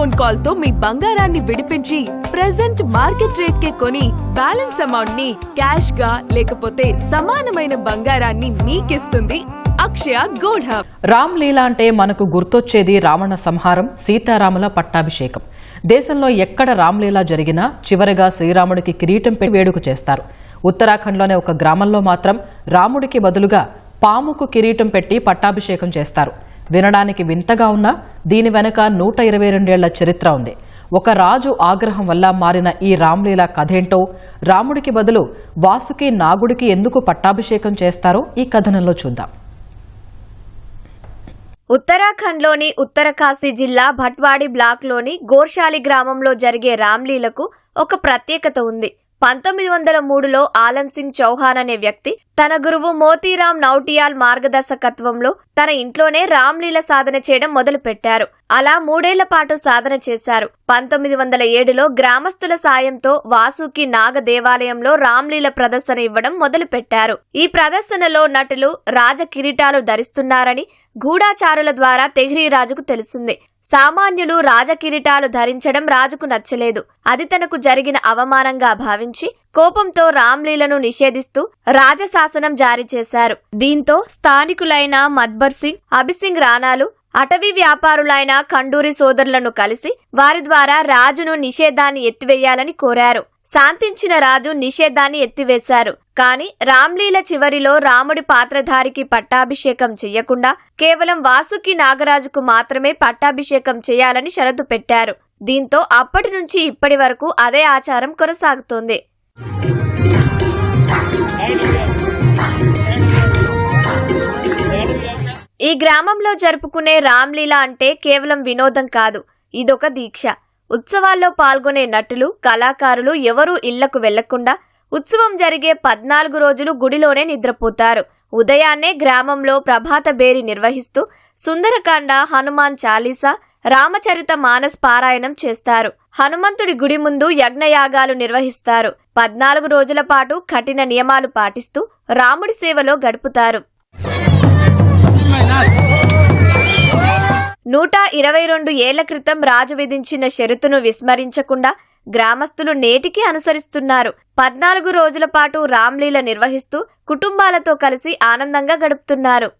Phone కాల్తో మీ బంగారాన్ని విడిపించి present market rate కే కొని బ్యాలెన్స్ అమౌంట్ని క్యాష్గా లేకపోతే సమానమైన బంగారాన్ని మీకిస్తుంది అక్షయ గోల్డ్ హబ్. రామ్లీల అంటే మనకు గుర్తొచ్చేది రావణ సంహారం సీతారాముల పట్టాభిషేకం. దేశంలో ఎక్కడ రామ్లీలా జరిగినా చివరగా శ్రీరాముడికి కిరీటం పెట్టి వేడుక చేస్తారు. ఉత్తరాఖండ్లోనే ఒక గ్రామంలో మాత్రం రాముడికి బదులుగా పాముకు కిరీటం పెట్టి పట్టాభిషేకం చేస్తారు. వినడానికి వింతగా ఉన్నా దీని వెనక నూట ఇరవై రెండేళ్ళ చరిత్ర ఉంది. ఒక రాజు ఆగ్రహం వల్ల మారిన ఈ రామ్లీలా కథేంటో రాముడికి బదులు వాసుకి నాగుడికి ఎందుకు పట్టాభిషేకం చేస్తారో ఈ కథనంలో చూద్దాం. ఉత్తరాఖండ్లోని ఉత్తరకాశీ జిల్లా భట్వాడి బ్లాక్లోని గోర్షాలి గ్రామంలో జరిగే రామ్లీలకు ఒక ప్రత్యేకత ఉంది. పంతొమ్మిది వందల మూడులో ఆలం సింగ్ చౌహాన్ అనే వ్యక్తి తన గురువు మోతీరామ్ నౌటియాల్ మార్గదర్శకత్వంలో తన ఇంట్లోనే రామ్లీల సాధన చేయడం మొదలుపెట్టారు. అలా మూడేళ్ళ పాటు సాధన చేశారు. పంతొమ్మిది వందల ఏడులో గ్రామస్తుల సాయంతో వాసుకి నాగ దేవాలయంలో రామ్లీల ప్రదర్శన ఇవ్వడం మొదలుపెట్టారు. ఈ ప్రదర్శనలో నటులు రాజ కిరీటాలు ధరిస్తున్నారని గూఢాచారుల ద్వారా తెహ్రీ రాజుకు తెలిసింది. సామాన్యులు రాజకిరీటాలు ధరించడం రాజుకు నచ్చలేదు. అది తనకు జరిగిన అవమానంగా భావించి కోపంతో రామ్లీలను నిషేధిస్తూ రాజశాసనం జారీ చేశారు. దీంతో స్థానికులైన మద్బర్ సింగ్ అభిసింగ్ రాణాలు అటవీ వ్యాపారులైన ఖండూరి సోదరులను కలిసి వారి ద్వారా రాజును నిషేధాన్ని ఎత్తివేయాలని కోరారు. శాంతించిన రాజు నిషేధాన్ని ఎత్తివేశారు. కాని రామ్లీల చివరిలో రాముడి పాత్రధారికి పట్టాభిషేకం చెయ్యకుండా కేవలం వాసుకి నాగరాజుకు మాత్రమే పట్టాభిషేకం చేయాలని షరతు పెట్టారు. దీంతో అప్పటి నుంచి ఇప్పటి వరకు అదే ఆచారం కొనసాగుతోంది. ఈ గ్రామంలో జరుపుకునే రామ్లీల అంటే కేవలం వినోదం కాదు. ఇదొక దీక్ష. ఉత్సవాల్లో పాల్గొనే నటులు కళాకారులు ఎవరూ ఇళ్ళకు వెళ్ళకుండా ఉత్సవం జరిగే పద్నాలుగు రోజులు గుడిలోనే నిద్రపోతారు. ఉదయాన్నే గ్రామంలో ప్రభాత బేరి నిర్వహిస్తూ సుందరకాండ హనుమాన్ చాలీసా రామచరిత మానస్ పారాయణం చేస్తారు. హనుమంతుడి గుడి ముందు యజ్ఞయాగాలు నిర్వహిస్తారు. పద్నాలుగు రోజుల పాటు కఠిన నియమాలు పాటిస్తూ రాముడి సేవలో గడుపుతారు. నూట ఇరవై రెండు ఏళ్ళ క్రితం రాజు విధించిన షరతును విస్మరించకుండా గ్రామస్తులు నేటికి అనుసరిస్తున్నారు. పద్నాలుగు రోజుల పాటు రామ్లీల నిర్వహిస్తూ కుటుంబాలతో కలిసి ఆనందంగా గడుపుతున్నారు.